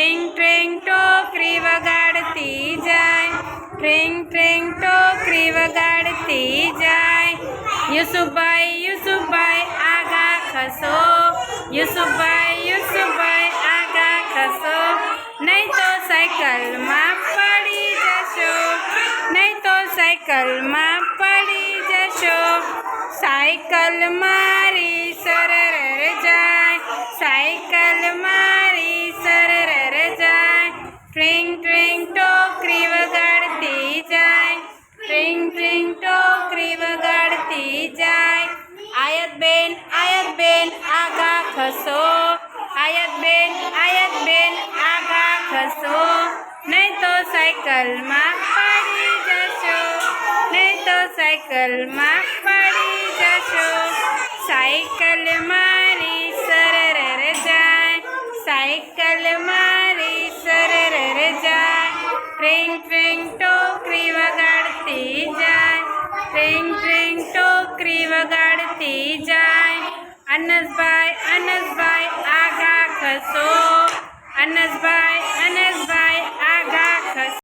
ટ્રેંગ ટ્રેંગ, ટોકરી વગાડતી જાય. ટ્રેંગ ટ્રેંગ, ટોકરી વગાડતી જાય. યુસુભાઈ યુસુભાઈ આગા ખસો. યુસુભાઈ યુસુભાઈ આગા ખસો. નહીં તો સાયકલમાં પડી જશો. નહીં તો સાયકલમાં પડી જશો. સાયકલમાં વગાડતી જાય. આયતબેન બેન, આયત બેન આગા ખસો. આયતબેન બેન, આયત બેન આગા ખસો. નહીં તો સાયકલમાં પડી જશો. નહીં તો સાયકલમાં પડી જશો. સાયકલ મારી સરર જાય. સાયકલ મારી સરર જાય. ટ્રેન ટ્રેન ટોકરી વગાડતી જાય. ટ્રેન ટ્રેંગ ટોકરી વગાડતી જાય. અનસભાઈ અનસભાઈ આગા ખસો અનસભાઈ અનસ